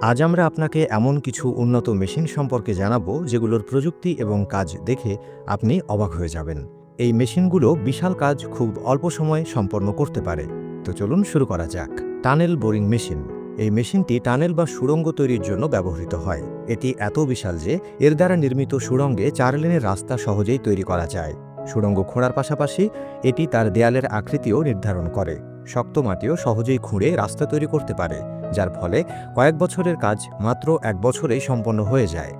আজ আমরা আপনাকে এমন কিছু উন্নত মেশিন সম্পর্কে জানাব যেগুলোর প্রযুক্তি এবং কাজ দেখে আপনি অবাক হয়ে যাবেন। এই মেশিনগুলো বিশাল কাজ খুব অল্প সময়ে সম্পন্ন করতে পারে। তো চলুন শুরু করা যাক। Tunnel boring machine. এই মেশিনটি টানেল বা সুড়ঙ্গ তৈরির জন্য ব্যবহৃত হয়। এটি এত বিশাল যে এর দ্বারা নির্মিত সুড়ঙ্গে চার লেনের রাস্তা সহজেই তৈরি করা যায়। সুড়ঙ্গ খোঁড়ার পাশাপাশি এটি তার দেয়ালের আকৃতিও নির্ধারণ করে। শক্ত মাটিও সহজেই খুঁড়ে রাস্তা তৈরি করতে পারে। যার ফলে কয়েক বছরের কাজ মাত্র এক বছরেই সম্পন্ন হয়ে যায়।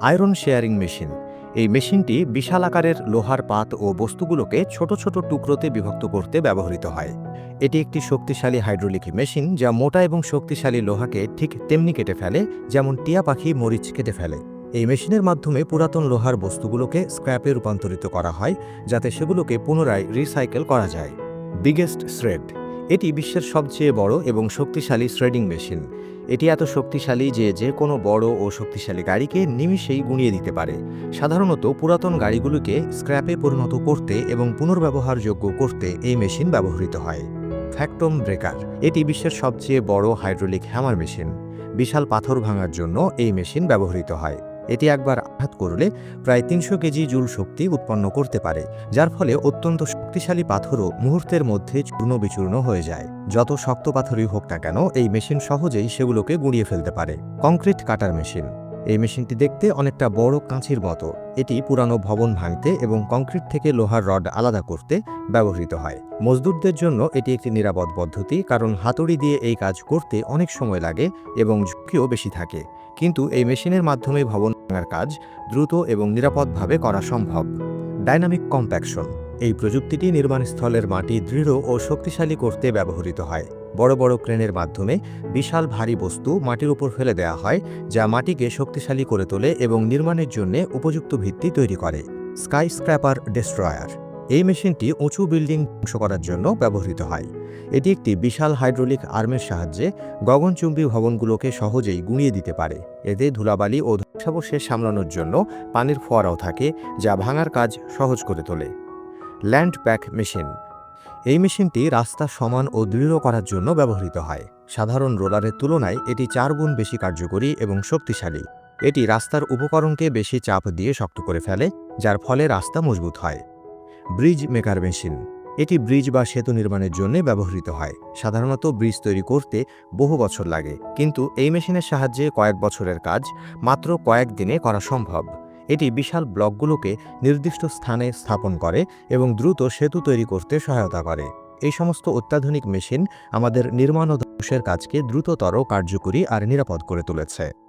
Iron shearing machine. এই মেশিনটি বিশাল আকারের লোহার পাত ও বস্তুগুলোকে ছোট ছোট টুকরোতে বিভক্ত করতে ব্যবহৃত হয়। এটি একটি শক্তিশালী হাইড্রোলিক মেশিন যা মোটা এবং শক্তিশালী লোহাকে ঠিক তেমনি কেটে ফেলে, যেমন টিয়া পাখি মরিচ কেটে ফেলে। এই মেশিনের মাধ্যমে পুরাতন লোহার বস্তুগুলোকে স্ক্র্যাপে রূপান্তরিত করা হয়, যাতে সেগুলোকে পুনরায় রিসাইকেল করা যায়। বিগেস্ট শ্রেড এটি বিশ্বের সবচেয়ে বড় এবং শক্তিশালী শ্রেডিং মেশিন। এটি এত শক্তিশালী যে যে কোনো বড় ও শক্তিশালী গাড়িকে নিমিষেই গুঁড়িয়ে দিতে পারে। সাধারণত পুরাতন গাড়িগুলোকে স্ক্র্যাপে পরিণত করতে এবং পুনর্ব্যবহারযোগ্য করতে এই মেশিন ব্যবহৃত হয়। ফ্যাক্টম ব্রেকার। এটি বিশ্বের সবচেয়ে বড় হাইড্রোলিক হ্যামার মেশিন। বিশাল পাথর ভাঙার জন্য এই মেশিন ব্যবহৃত হয়। এটি একবার আঘাত করলে প্রায় তিনশো কেজি জুল শক্তি উৎপন্ন করতে পারে, যার ফলে অত্যন্ত শক্তিশালী পাথরও মুহূর্তের মধ্যে চূর্ণ বিচূর্ণ হয়ে যায়। যত শক্ত পাথরই হোক না কেন, এই মেশিন সহজেই সেগুলোকে গুঁড়িয়ে ফেলতে পারে। Concrete cutter machine. এই মেশিনটি দেখতে অনেকটা বড় কাঁচির মতো। এটি পুরানো ভবন ভাঙতে এবং কংক্রিট থেকে লোহার রড আলাদা করতে ব্যবহৃত হয়। মজদুরদের জন্য এটি একটি নিরাপদ পদ্ধতি, কারণ হাতুড়ি দিয়ে এই কাজ করতে অনেক সময় লাগে এবং ঝুঁকিও বেশি থাকে। কিন্তু এই মেশিনের মাধ্যমে ভবন ভাঙার কাজ দ্রুত এবং নিরাপদভাবে করা সম্ভব। Dynamic compaction. এই প্রযুক্তিটি নির্মাণস্থলের মাটি দৃঢ় ও শক্তিশালী করতে ব্যবহৃত হয়। বড় বড় ক্রেনের মাধ্যমে বিশাল ভারী বস্তু মাটির উপর ফেলে দেওয়া হয়, যা মাটিকে শক্তিশালী করে তোলে এবং নির্মাণের জন্য উপযুক্ত ভিত্তি তৈরি করে। Skyscraper destroyer. এই মেশিনটি উঁচু বিল্ডিং ধ্বংস করার জন্য ব্যবহৃত হয়। এটি একটি বিশাল হাইড্রোলিক আর্মের সাহায্যে গগনচুম্বী ভবনগুলোকে সহজেই গুঁড়িয়ে দিতে পারে। এতে ধুলাবালি ও ধ্বংসাবশেষ সামলানোর জন্য পানির ফোয়ারাও থাকে, যা ভাঙার কাজ সহজ করে তোলে। Land pack machine. এই মেশিনটি রাস্তা সমান ও দৃঢ় করার জন্য ব্যবহৃত হয়। সাধারণ রোলারের তুলনায় এটি চার গুণ বেশি কার্যকরী এবং শক্তিশালী। এটি রাস্তার উপকরণকে বেশি চাপ দিয়ে শক্ত করে ফেলে, যার ফলে রাস্তা মজবুত হয়। Bridge maker machine. এটি ব্রিজ বা সেতু নির্মাণের জন্য ব্যবহৃত হয়। সাধারণত ব্রিজ তৈরি করতে বহু বছর লাগে। কিন্তু এই মেশিনের সাহায্যে কয়েক বছরের কাজ মাত্র কয়েক দিনে করা সম্ভব। এটি বিশাল ব্লকগুলোকে নির্দিষ্ট স্থানে স্থাপন করে এবং দ্রুত সেতু তৈরি করতে সহায়তা করে। এই সমস্ত অত্যাধুনিক মেশিন আমাদের নির্মাণ ও ধ্বংসের কাজকে দ্রুততর, কার্যকরী আর নিরাপদ করে তুলেছে।